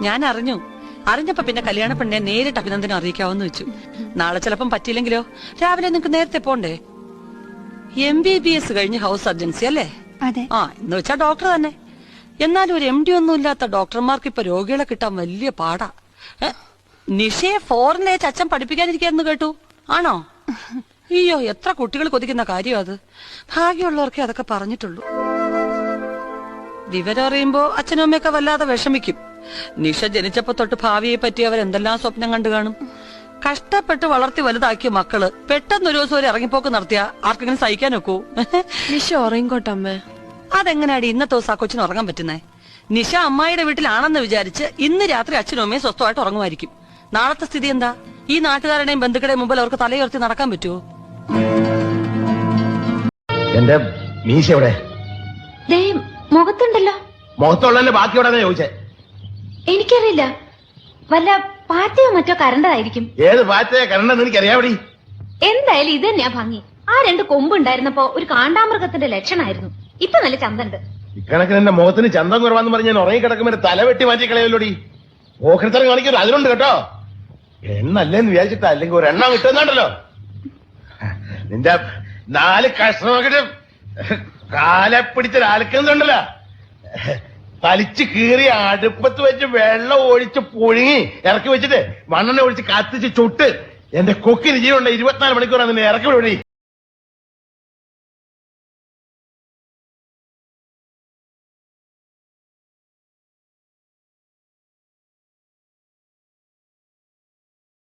ഞാൻ അറിഞ്ഞു അറിഞ്ഞപ്പോ പിന്നെ കല്യാണ പെണ്ണെ നേരിട്ട് അഭിനന്ദനം അറിയിക്കാവെന്ന് വെച്ചു. നാളെ ചിലപ്പം പറ്റിയില്ലെങ്കിലോ? രാവിലെ നിങ്ങക്ക് നേരത്തെ പോണ്ടേ? എം ബി ബി എസ് കഴിഞ്ഞ് ഹൗസ് സർജൻസി അല്ലേ? അതെ. ആ എന്ന് വെച്ചാ ഡോക്ടർ തന്നെ. എന്നാലും ഒരു എം ഡി ഒന്നും ഇല്ലാത്ത ഡോക്ടർമാർക്ക് ഇപ്പൊ രോഗികളെ കിട്ടാൻ വലിയ പാടാ. നിഷയെ ഫോറിനേച്ച് അച്ഛൻ പഠിപ്പിക്കാനിരിക്കാന്ന് കേട്ടു. ആണോ? അയ്യോ എത്ര കുട്ടികൾ കൊതിക്കുന്ന കാര്യം അത്. ഭാഗ്യമുള്ളവർക്കേ അതൊക്കെ പറഞ്ഞിട്ടുള്ളൂ. വിവരം അറിയുമ്പോ അച്ഛനും അമ്മയൊക്കെ വല്ലാതെ വിഷമിക്കും. നിഷ ജനിച്ചപ്പോ തൊട്ട് ഭാവിയെ പറ്റി അവർ എന്തെല്ലാം സ്വപ്നം കണ്ടു കാണും? കഷ്ടപ്പെട്ട് വളർത്തി വലുതാക്കിയ മക്കൾ പെട്ടെന്നൊരു ദിവസം ഒരു ഇറങ്ങിപ്പോക്ക് നടത്തിയ ആർക്കെങ്കിലും സഹിക്കാൻ ഒക്കൂ? നിഷ ഉറങ്ങിക്കോട്ടെ അമ്മേ. അതെങ്ങനെയാടി ഇന്നത്തെ ദിവസം ആ കൊച്ചിന് ഉറങ്ങാൻ പറ്റുന്നേ? നിഷ അമ്മായിയുടെ വീട്ടിലാണെന്ന് വിചാരിച്ച് ഇന്ന് രാത്രി അച്ഛനും അമ്മയും സ്വസ്ഥമായിട്ട് ഉറങ്ങുമായിരിക്കും. നാളത്തെ സ്ഥിതി എന്താ? ഈ നാട്ടുകാരുടെയും ബന്ധുക്കളുടെയും മുമ്പിൽ അവർക്ക് തലയുയർത്തി നടക്കാൻ പറ്റുമോ എന്റെ മീശ എവിടെ? ദേ മുഖത്തുണ്ടല്ലോ. മുഖത്തുള്ളതിന്റെ ബാക്കി എവിടെ ചോദിച്ചേ. എനിക്കറിയില്ല. വല്ല പാറ്റയോ മറ്റോ കരണ്ടതായിരിക്കും. ഏത് പാറ്റയെ കരണ്ടെന്ന് എനിക്കറിയാവടി. എന്തായാലും ഇത് തന്നെയാ ഭംഗി. ആ രണ്ട് കൊമ്പുണ്ടായിരുന്നപ്പോ ഒരു കാണ്ടാമൃഗത്തിന്റെ ലക്ഷണമായിരുന്നു ഇപ്പൊ നല്ല ചന്തണ്ട്. ഇക്കണക്കിന് എന്റെ മുഖത്തിന് ചന്തം കുറവാന്ന് പറഞ്ഞ് ഞാൻ ഉറങ്ങി കിടക്കുമ്പോ എന്റെ തല വെട്ടി മാറ്റി കളയല്ലോടി ഓഹരിത്തരം കാണിക്കൊരു അതിലുണ്ട് കേട്ടോ. എണ്ണല്ലേന്ന് വിചാരിച്ചിട്ടാ അല്ലെങ്കിൽ ഒരു എണ്ണം കിട്ടുന്നുണ്ടല്ലോ. നിന്റെ നാല് കഷ്ണമൊക്കെ കാലെ പിടിച്ച് അലക്കുന്നുണ്ടല്ലോ തലിച്ച് കീറി അടുപ്പത്ത് വെച്ച് വെള്ളം ഒഴിച്ച് പുഴുങ്ങി ഇറക്കി വെച്ചിട്ട് മണ്ണെണ്ണ ഒഴിച്ച് കത്തിച്ച് ചുട്ട്. എന്റെ കൊക്കിന് ജീവനുണ്ട് ഇരുപത്തിനാല് മണിക്കൂറാണ് നിന്നെ ഇറക്കി വിടി